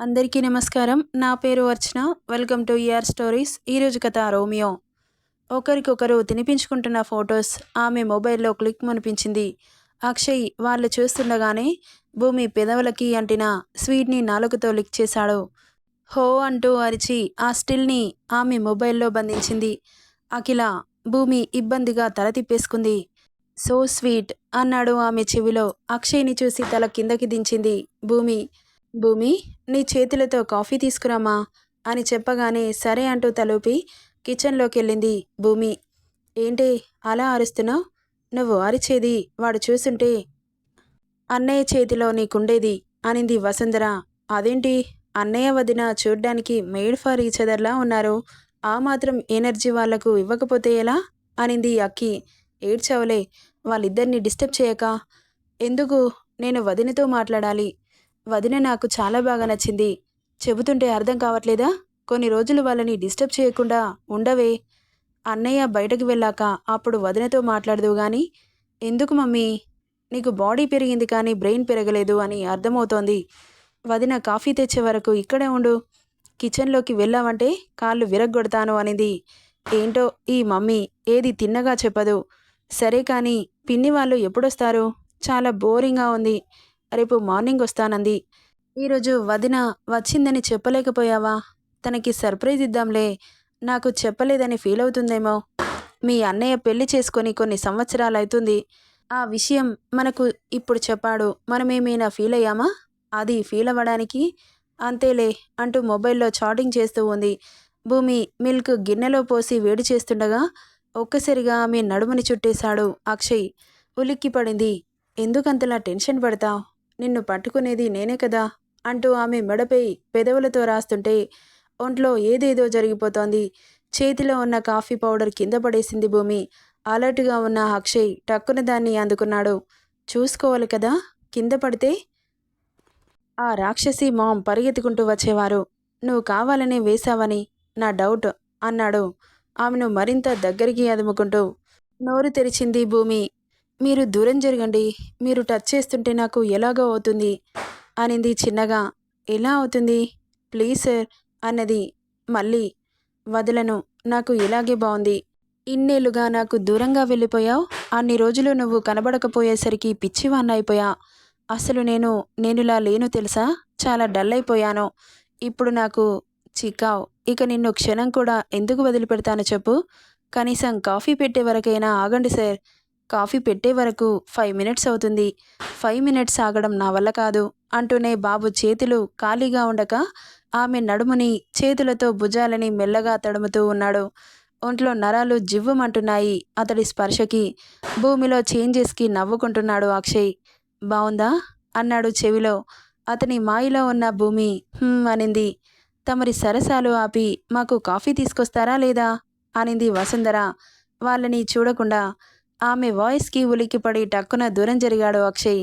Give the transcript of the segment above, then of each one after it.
అందరికీ నమస్కారం. నా పేరు Archana. Welcome to ER stories ఈరోజు కథ రోమియో. ఒకరికొకరు తినిపించుకుంటున్న ఫొటోస్ ఆమె మొబైల్లో క్లిక్ మునిపించింది. అక్షయ్ వాళ్ళు చూస్తుండగానే భూమి పెదవులకి అంటిన స్వీట్ని నాలుగుతో లిక్ చేశాడు. హో అంటూ అరిచి ఆ స్టిల్ని ఆమె మొబైల్లో బంధించింది. అఖిల భూమి ఇబ్బందిగా తల తిప్పేసుకుంది. సో స్వీట్ అన్నాడు ఆమె చెవిలో. అక్షయ్ని చూసి తల కిందకి దించింది భూమి. భూమి నీ చేతులతో కాఫీ తీసుకురామా? అని చెప్పగానే సరే అంటూ తలూపి కిచెన్లోకి వెళ్ళింది భూమి. ఏంటి అలా అరుస్తున్నావు? నువ్వు అరిచేది వాడు చూసుంటే అన్నయ్య చేతిలో నీకుండేది అనింది వసుంధర. అదేంటి? అన్నయ్య వదిన చూడ్డానికి మేడ్ ఫర్ ఈచదర్లా ఉన్నారు. ఆ మాత్రం ఎనర్జీ వాళ్ళకు ఇవ్వకపోతే ఎలా? అనింది అక్కి. ఏడ్చవలే వాళ్ళిద్దరిని డిస్టర్బ్ చేయక. ఎందుకు? నేను వదినతో మాట్లాడాలి. వదిన నాకు చాలా బాగా నచ్చింది. చెబుతుంటే అర్థం కావట్లేదా? కొన్ని రోజులు వాళ్ళని డిస్టర్బ్ చేయకుండా ఉండవే. అన్నయ్య బయటకు వెళ్ళాక అప్పుడు వదినతో మాట్లాడదు గాని ఎందుకు మమ్మీ? నీకు బాడీ పెరిగింది కానీ బ్రెయిన్ పెరగలేదు అని అర్థమవుతోంది. వదిన కాఫీ తెచ్చే వరకు ఇక్కడే ఉండు. కిచెన్లోకి వెళ్ళావంటే కాళ్ళు విరగ్గొడతాను అనింది. ఏంటో ఈ మమ్మీ ఏది తిన్నగా చెప్పదు. సరే కానీ పిన్ని వాళ్ళు ఎప్పుడొస్తారు? చాలా బోరింగ్గా ఉంది. రేపు మార్నింగ్ వస్తానంది. ఈరోజు వదిన వచ్చిందని చెప్పలేకపోయావా? తనకి సర్ప్రైజ్ ఇద్దాంలే. నాకు చెప్పలేదని ఫీల్ అవుతుందేమో. మీ అన్నయ్య పెళ్ళి చేసుకొని కొన్ని సంవత్సరాలు అవుతుంది ఆ విషయం మనకు ఇప్పుడు చెప్పాడు. మనమేమైనా ఫీల్ అయ్యామా? అది ఫీల్ అవ్వడానికి అంతేలే అంటూ మొబైల్లో చాటింగ్ చేస్తూ ఉంది. భూమి మిల్క్ గిన్నెలో పోసి వేడి చేస్తుండగా ఒక్కసారిగా ఆమె నడుముని చుట్టేశాడు అక్షయ్. ఉలిక్కి పడింది ఎందుకంతలా టెన్షన్ పడతావు? నిన్ను పట్టుకునేది నేనే కదా అంటూ ఆమె మెడపై పెదవులతో రాస్తుంటే ఒంట్లో ఏదేదో జరిగిపోతోంది. చేతిలో ఉన్న కాఫీ పౌడర్ కింద పడేసింది భూమి. అలర్ట్గా ఉన్న అక్షయ్ టక్కున దాన్ని అందుకున్నాడు. చూసుకోవాలి కదా? కింద పడితే? ఆ రాక్షసి మామ్ పరిగెత్తుకుంటూ వచ్చేవారు. నువ్వు కావాలనే వేశావని నా డౌట్ అన్నాడు. ఆమెను మరింత దగ్గరికి అదుముకుంటూ నోరు తెరిచింది భూమి. మీరు దూరం జరగండి. మీరు టచ్ చేస్తుంటే నాకు ఎలాగో అవుతుంది అనింది చిన్నగా. ఎలా అవుతుంది? ప్లీజ్ సార్ అన్నది మళ్ళీ వదలను. నాకు ఇలాగే బాగుంది ఇన్నేళ్ళుగా నాకు దూరంగా వెళ్ళిపోయావు. అన్ని రోజులు నువ్వు కనబడకపోయేసరికి పిచ్చివాన్న అయిపోయా. అసలు నేను నేనులా లేను తెలుసా? చాలా డల్ అయిపోయాను. ఇప్పుడు నాకు చికావ్ ఇక నిన్ను క్షణం కూడా ఎందుకు వదిలిపెడతాను చెప్పు. కనీసం కాఫీ పెట్టే వరకైనా ఆగండి సార్. కాఫీ పెట్టే వరకు ఫైవ్ మినిట్స్ అవుతుంది. ఫైవ్ మినిట్స్ ఆగడం నా వల్ల కాదు అంటూనే బాబు చేతులు ఖాళీగా ఉండక ఆమె నడుముని చేతులతో భుజాలని మెల్లగా తడుముతూ ఉన్నాడు. ఒంట్లో నరాలు జివ్వమంటున్నాయి అతడి స్పర్శకి. భూమిలో చేంజెస్కి నవ్వుకుంటున్నాడు అక్షయ్. బావుందా? అన్నాడు చెవిలో. అతని మాయలో ఉన్న భూమి అనింది. తమరి సరసాలు ఆపి మాకు కాఫీ తీసుకొస్తారా లేదా? అనింది వసుంధర. వాళ్ళని చూడకుండా ఆమె వాయిస్కి ఉలిక్కిపడి టక్కున దూరం జరిగాడు అక్షయ్.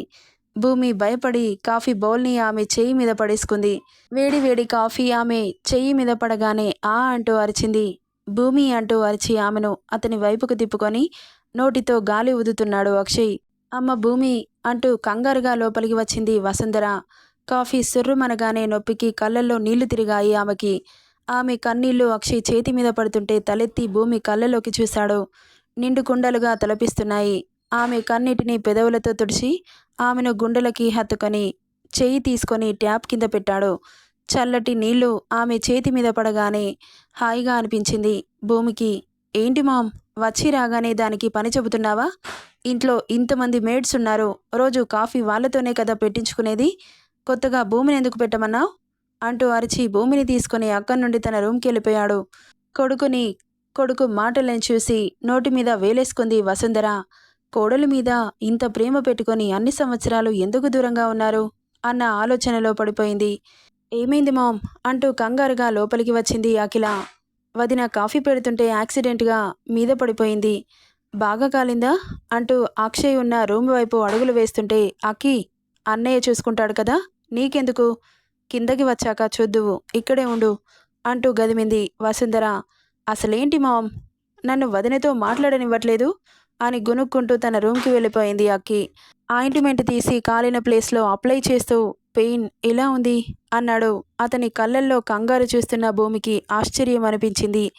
భూమి భయపడి కాఫీ బౌల్ని ఆమె చెయ్యి మీద పడేసుకుంది. వేడి వేడి కాఫీ ఆమె చెయ్యి మీద పడగానే ఆ అంటూ అరిచింది. భూమి అంటూ అరిచి ఆమెను అతని వైపుకు తిప్పుకొని నోటితో గాలి ఊదుతున్నాడు అక్షయ్. అమ్మ భూమి అంటూ కంగారుగా లోపలికి వచ్చింది వసుంధర. కాఫీ సుర్రుమనగానే నొప్పికి కళ్ళల్లో నీళ్ళు తిరిగాయి ఆమెకి. ఆమె కన్నీళ్ళు అక్షయ్ చేతి మీద పడుతుంటే తలెత్తి భూమి కళ్ళలోకి చూశాడు. నిండు కుండలుగా తలపిస్తున్నాయి. ఆమె కన్నిటిని పెదవులతో తుడిచి ఆమెను గుండెలకి హత్తుకొని చెయ్యి తీసుకొని ట్యాప్ కింద పెట్టాడు. చల్లటి నీళ్ళు ఆమె చేతి మీద పడగానే హాయిగా అనిపించింది భూమికి. ఏంటి మామ్ వచ్చి రాగానే దానికి పని చెబుతున్నావా? ఇంట్లో ఇంతమంది మేడ్స్ ఉన్నారు రోజు కాఫీ వాళ్ళతోనే కదా పెట్టించుకునేది? కొత్తగా భూమిని ఎందుకు పెట్టమన్నావు? అంటూ అరిచి భూమిని తీసుకుని అక్కడి నుండి తన రూమ్కి వెళ్ళిపోయాడు. కొడుకుని కొడుకు మాటలను చూసి నోటి మీద వేలేసుకుంది వసుంధర. కోడలి మీద ఇంత ప్రేమ పెట్టుకొని అన్ని సంవత్సరాలు ఎందుకు దూరంగా ఉన్నారు? అన్న ఆలోచనలో పడిపోయింది. ఏమైంది మామ్? అంటూ కంగారుగా లోపలికి వచ్చింది అఖిల. వదిన కాఫీ పెడుతుంటే యాక్సిడెంట్గా మీద పడిపోయింది. బాగా కాలిందా? అంటూ అక్షయ్ ఉన్న రూమ్ వైపు అడుగులు వేస్తుంటే అక్కి అన్నయ్య చూసుకుంటాడు కదా నీకెందుకు? కిందకి వచ్చాక చూద్దువు ఇక్కడే ఉండు అంటూ గదిమింది వసుంధర. అసలేంటి మామ్? నన్ను వదినతో మాట్లాడనివ్వట్లేదు? అని గునుక్కుంటూ తన రూమ్కి వెళ్ళిపోయింది అక్కి. ఆయింట్మెంట్ తీసి కాలిన ప్లేస్లో అప్లై చేస్తూ పెయిన్ ఎలా ఉంది? అన్నాడు. అతని కళ్ళల్లో కంగారు చూస్తున్న భూమికి ఆశ్చర్యం అనిపించింది.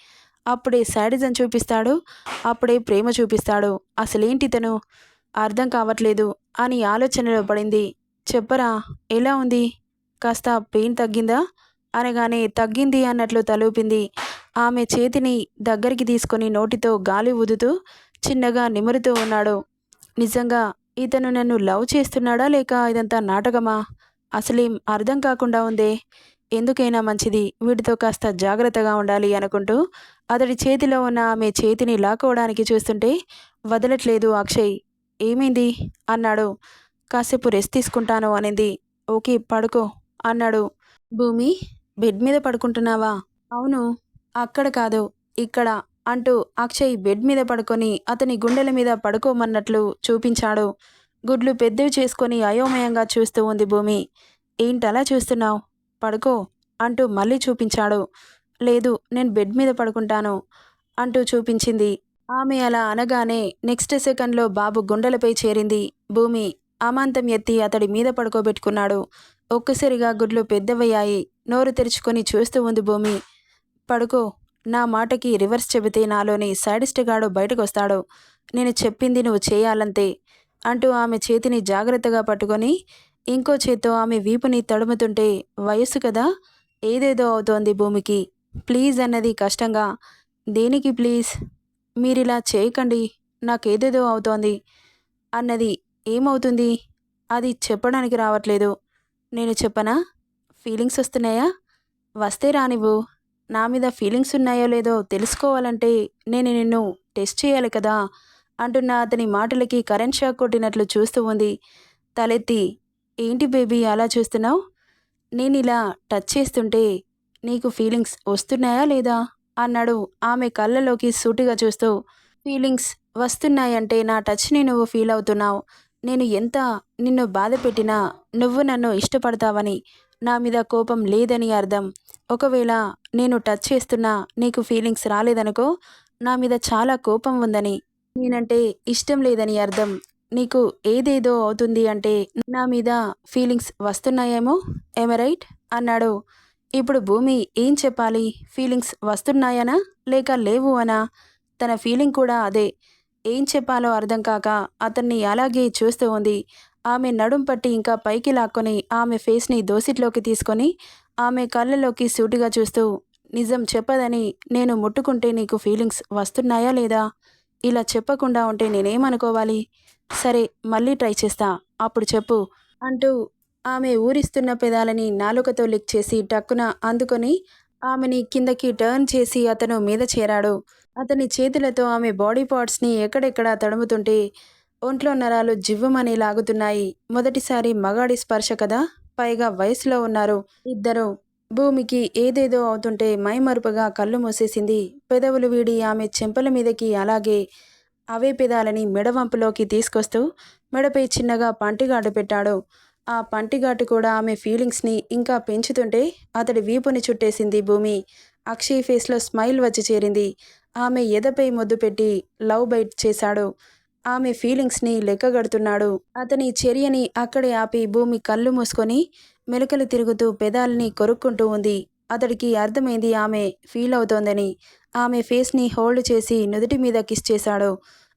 అప్పుడే శాడిజం చూపిస్తాడు అప్పుడే ప్రేమ చూపిస్తాడు. అసలేంటి తను? అర్థం కావట్లేదు అని ఆలోచనలో పడింది. చెప్పరా ఎలా ఉంది? కాస్త పెయిన్ తగ్గిందా? అనగానే తగ్గింది అన్నట్లు తలూపింది. ఆమె చేతిని దగ్గరికి తీసుకొని నోటితో గాలి ఊదుతూ చిన్నగా నిమురుతూ ఉన్నాడు. నిజంగా ఇతను నన్ను లవ్ చేస్తున్నాడా లేక ఇదంతా నాటకమా? అసలేం అర్థం కాకుండా ఉందే. ఎందుకైనా మంచిది. వీటితో కాస్త జాగ్రత్తగా ఉండాలి అనుకుంటూ అతడి చేతిలో ఉన్న ఆమె చేతిని లాక్కోవడానికి చూస్తుంటే వదలట్లేదు అక్షయ్. ఏమైంది? అన్నాడు. కాసేపు రెస్ట్ తీసుకుంటాను అనింది. ఓకే పడుకో అన్నాడు. భూమి బెడ్ మీద పడుకుంటున్నావా? అవును. అక్కడ కాదు ఇక్కడ అంటూ అక్షయ్ బెడ్ మీద పడుకొని అతని గుండెల మీద పడుకోమన్నట్లు చూపించాడు. గుడ్లు పెద్దవి చేసుకొని అయోమయంగా చూస్తూ ఉంది భూమి. ఏంటలా చూస్తున్నావు? పడుకో అంటూ మళ్ళీ చూపించాడు. లేదు నేను బెడ్ మీద పడుకుంటాను అంటూ చూపించింది. ఆమె అలా అనగానే నెక్స్ట్ సెకండ్లో బాబు గుండెలపై చేరింది. భూమి అమాంతం ఎత్తి అతడి మీద పడుకోబెట్టుకున్నాడు. ఒక్కసారిగా గుడ్లు పెద్దవయ్యాయి. నోరు తెరుచుకొని చూస్తూ ఉంది భూమి. పడుకో. నా మాటకి రివర్స్ చెబితే నాలోని సాడిస్ట్గాడు బయటకొస్తాడు. నేను చెప్పింది నువ్వు చేయాలంతే అంటూ ఆమె చేతిని జాగ్రత్తగా పట్టుకొని ఇంకో చేత్తో ఆమె వీపుని తడుముతుంటే వయస్సు కదా ఏదేదో అవుతోంది భూమికి. ప్లీజ్ అన్నది కష్టంగా. దేనికి ప్లీజ్? మీరిలా చేయకండి నాకేదేదో అవుతోంది అన్నది. ఏమవుతుంది? అది చెప్పడానికి రావట్లేదు. నేను చెప్పనా? ఫీలింగ్స్ వస్తున్నాయా? వస్తే రానివ్వు. నా మీద ఫీలింగ్స్ ఉన్నాయో లేదో తెలుసుకోవాలంటే నేను నిన్ను టెస్ట్ చేయాలి కదా అంటున్న అతని మాటలకి కరెంట్ షాక్ కొట్టినట్లు చూస్తూ ఉంది. తలెత్తి ఏంటి బేబీ అలా చూస్తున్నావు? నేను ఇలా టచ్ చేస్తుంటే నీకు ఫీలింగ్స్ వస్తున్నాయా లేదా? అన్నాడు ఆమె కళ్ళలోకి సూటిగా చూస్తూ. ఫీలింగ్స్ వస్తున్నాయంటే నా టచ్ని నువ్వు ఫీల్ అవుతున్నావు. నేను ఎంత నిన్ను బాధ పెట్టినా నువ్వు నన్ను ఇష్టపడతావని నా మీద కోపం లేదని అర్థం. ఒకవేళ నేను టచ్ చేస్తున్నా నీకు ఫీలింగ్స్ రాలేదనుకో నా మీద చాలా కోపం ఉందని నేనంటే ఇష్టం లేదని అర్థం. నీకు ఏదేదో అవుతుంది అంటే నా మీద ఫీలింగ్స్ వస్తున్నాయేమో రైట్ అన్నాడు. ఇప్పుడు భూమి ఏం చెప్పాలి? ఫీలింగ్స్ వస్తున్నాయనా? లేక లేవు అనా తన ఫీలింగ్ కూడా అదే. ఏం చెప్పాలో అర్థం కాక అతన్ని అలాగే చూస్తూ ఉంది. ఆమె నడుం పట్టి ఇంకా పైకి లాక్కొని ఆమె ఫేస్ని దోసిట్లోకి తీసుకొని ఆమె కళ్ళలోకి సూటిగా చూస్తూ నిజం చెప్పదని నేను ముట్టుకుంటే నీకు ఫీలింగ్స్ వస్తున్నాయా లేదా? ఇలా చెప్పకుండా ఉంటే నేనేమనుకోవాలి? సరే మళ్ళీ ట్రై చేస్తా అప్పుడు చెప్పు అంటూ ఆమె ఊరిస్తున్న పెదాలని నాలుకతో లిక్ చేసి టక్కున అందుకొని ఆమెని కిందకి టర్న్ చేసి అతను మీద చేరాడు. అతని చేతులతో ఆమె బాడీ పార్ట్స్ని ఎక్కడెక్కడ తడుముతుంటే ఒంట్లో నరాలు జివ్వమని లాగుతున్నాయి. మొదటిసారి మగాడి స్పర్శ కదా? పైగా వయసులో ఉన్నారు. ఇద్దరు భూమికి ఏదేదో అవుతుంటే మైమరుపుగా కళ్ళు మూసేసింది. పెదవులు వీడి ఆమె చెంపల మీదకి అలాగే అవే పెదాలని మెడవంపులోకి తీసుకొస్తూ మెడపై చిన్నగా పంటిగాటు పెట్టాడు. ఆ పంటిగాటు కూడా ఆమె ఫీలింగ్స్ని ఇంకా పెంచుతుంటే అతడి వీపుని చుట్టేసింది భూమి. అక్షయ్ ఫేస్లో స్మైల్ వచ్చి చేరింది. ఆమె ఎదపై ముద్దు పెట్టి లవ్ బైట్ చేశాడు. ఆమె ఫీలింగ్స్ని లెక్కగడుతున్నాడు. అతని చర్యని అక్కడే ఆపి భూమి కళ్ళు మూసుకొని మెలకలు తిరుగుతూ పెదాలని కొరుక్కుంటూ ఉంది. అతడికి అర్థమైంది ఆమె ఫీల్ అవుతోందని. ఆమె ఫేస్ని హోల్డ్ చేసి నుదుటి మీద కిస్ చేశాడు.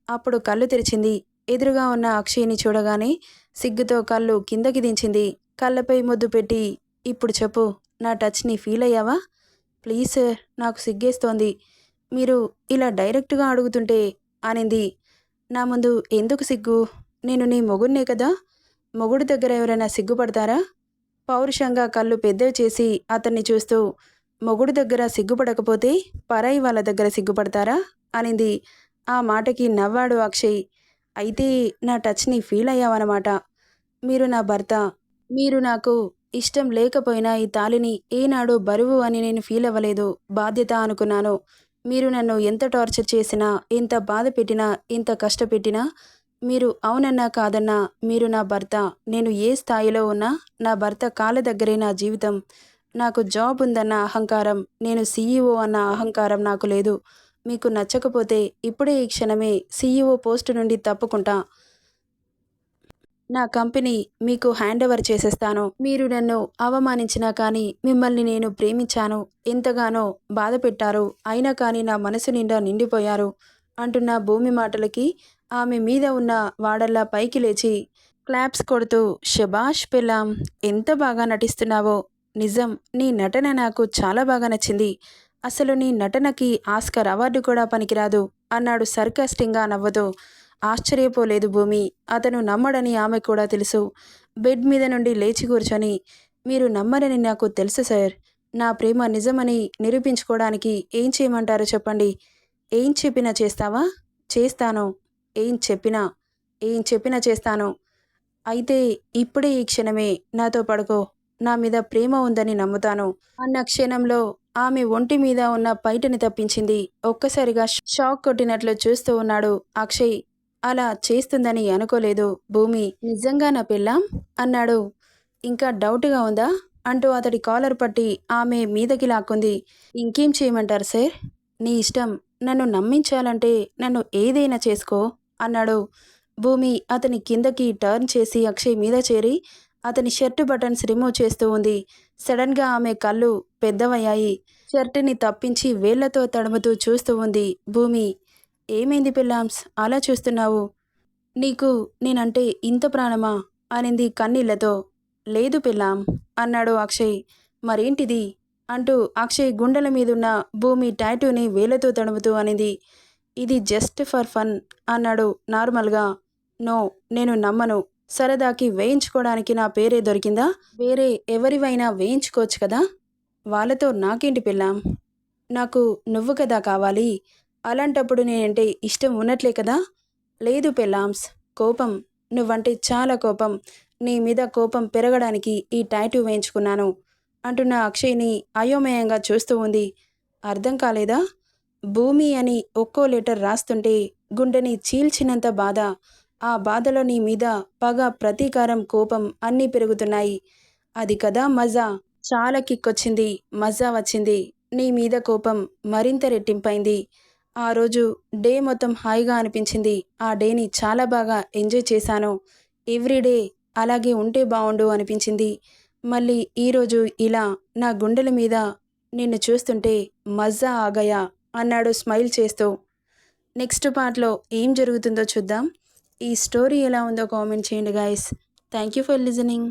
అప్పుడు కళ్ళు తెరిచింది. ఎదురుగా ఉన్న అక్షయ్ని చూడగానే సిగ్గుతో కళ్ళు కిందకి దించింది. కళ్ళపై ముద్దు పెట్టి ఇప్పుడు చెప్పు నా టచ్ని ఫీల్ అయ్యావా? ప్లీజ్ సార్ నాకు సిగ్గేస్తోంది. మీరు ఇలా డైరెక్ట్గా అడుగుతుంటే అనింది. నా ముందు ఎందుకు సిగ్గు? నేను నీ మొగుడినే కదా. మొగుడు దగ్గర ఎవరైనా సిగ్గుపడతారా? పౌరుషంగా కళ్ళు పెద్దవి చేసి అతన్ని చూస్తూ మొగుడు దగ్గర సిగ్గుపడకపోతే పరాయి వాళ్ళ దగ్గర సిగ్గుపడతారా? అనింది. ఆ మాటకి నవ్వాడు అక్షయ్. అయితే నా టచ్ని ఫీల్ అయ్యావన్నమాట. మీరు నా భర్త. మీరు నాకు ఇష్టం లేకపోయినా ఈ తాలిని ఏనాడు బరువు అని నేను ఫీల్ అవ్వలేదు. బాధ్యత అనుకున్నాను. మీరు నన్ను ఎంత టార్చర్ చేసినా ఎంత బాధ పెట్టినా ఎంత కష్టపెట్టినా మీరు అవునన్నా కాదన్నా మీరు నా భర్త. నేను ఏ స్థాయిలో ఉన్నా నా భర్త కాళ్ళ దగ్గరే నా జీవితం. నాకు జాబ్ ఉందన్న అహంకారం నేను సీఈఓ అన్న అహంకారం నాకు లేదు. మీకు నచ్చకపోతే ఇప్పుడే ఈ క్షణమే సీఈఓ పోస్టు నుండి తప్పుకుంటా. నా కంపెనీ మీకు హ్యాండ్ ఓవర్ చేసేస్తాను. మీరు నన్ను అవమానించినా కానీ మిమ్మల్ని నేను ప్రేమించాను. ఎంతగానో బాధ పెట్టారు అయినా కానీ నా మనసు నిండా నిండిపోయారు అంటున్న భూమి మాటలకి ఆమె మీద ఉన్న వాడల్లా పైకి లేచి క్లాప్స్ కొడుతూ షబాష్ పిల్లాం ఎంత బాగా నటిస్తున్నావో. నిజం నీ నటన నాకు చాలా బాగా నచ్చింది. అసలు నీ నటనకి ఆస్కర్ అవార్డు కూడా పనికిరాదు అన్నాడు సర్కాస్టింగ్గా నవ్వుతూ. ఆశ్చర్యపోలేదు భూమి. అతను నమ్మడని ఆమె కూడా తెలుసు. బెడ్ మీద నుండి లేచి కూర్చొని మీరు నమ్మరని నాకు తెలుసు సార్. నా ప్రేమ నిజమని నిరూపించుకోవడానికి ఏం చేయమంటారో చెప్పండి. ఏం చెప్పినా చేస్తావా? చేస్తాను. ఏం చెప్పినా? ఏం చెప్పినా చేస్తాను. అయితే ఇప్పుడే ఈ క్షణమే నాతో పడుకో. నా మీద ప్రేమ ఉందని నమ్ముతాను. అన్న క్షణంలో ఆమె ఒంటి మీద ఉన్న పైటని తప్పించింది. ఒక్కసారిగా షాక్ కొట్టినట్లు చూస్తూ ఉన్నాడు అక్షయ్. అలా చేస్తుందని అనుకోలేదు. భూమి నిజంగా నా పెళ్ళాం? అన్నాడు. ఇంకా డౌట్గా ఉందా? అంటూ అతడి కాలర్ పట్టి ఆమె మీదకి లాక్కుంది. ఇంకేం చేయమంటారు సార్? నీ ఇష్టం. నన్ను నమ్మించాలంటే నన్ను ఏదైనా చేసుకో అన్నాడు. భూమి అతని కిందకి టర్న్ చేసి అక్షయ్ మీద చేరి అతని షర్టు బటన్స్ రిమూవ్ చేస్తూ ఉంది. సడన్గా ఆమె కళ్ళు పెద్దవయ్యాయి. షర్టుని తప్పించి వేళ్ళతో తడుముతూ చూస్తూ ఉంది భూమి. ఏమైంది పిల్లాంస్ అలా చూస్తున్నావు. నీకు నేనంటే ఇంత ప్రాణమా? అనింది కన్నీళ్ళతో. లేదు పిల్లాం అన్నాడు అక్షయ్. మరేంటిది? అంటూ అక్షయ్ గుండెల మీదున్న భూమి టాటూని వేలతో తడుముతూ అనింది. ఇది జస్ట్ ఫర్ ఫన్ అన్నాడు నార్మల్గా. నో నేను నమ్మను. సరదాకి వేయించుకోవడానికి నా పేరే దొరికిందా? వేరే ఎవరివైనా వేయించుకోవచ్చు కదా? వాళ్ళతో నాకేంటి పిల్లాం నాకు నువ్వు కదా కావాలి. అలాంటప్పుడు నేనంటే ఇష్టం ఉన్నట్లే కదా? లేదు పెళ్ళాంస్ కోపం. నువ్వంటే చాలా కోపం. నీ మీద కోపం పెరగడానికి ఈ టాటూ వేయించుకున్నాను అంటున్న అక్షయ్ని అయోమయంగా చూస్తూ ఉంది. అర్థం కాలేదా? భూమి అని ఒక్కో లెటర్ రాస్తుంటే గుండెని చీల్చినంత బాధ. ఆ బాధలో నీ మీద పగ ప్రతీకారం కోపం అన్నీ పెరుగుతున్నాయి. అది కదా మజా. చాలా కిక్కొచ్చింది. మజా వచ్చింది. నీ మీద కోపం మరింత రెట్టింపైంది. ఆ రోజు డే మొత్తం హాయిగా అనిపించింది. ఆ డేని చాలా బాగా ఎంజాయ్ చేశాను. ఎవ్రీడే అలాగే ఉంటే బాగుండు అనిపించింది. మళ్ళీ ఈరోజు ఇలా నా గుండెల మీద నిన్ను చూస్తుంటే మజా ఆగయా అన్నాడు స్మైల్ చేస్తూ. నెక్స్ట్ పార్ట్లో ఏం జరుగుతుందో చూద్దాం. ఈ స్టోరీ ఎలా ఉందో కామెంట్ చేయండి guys. Thank you for listening.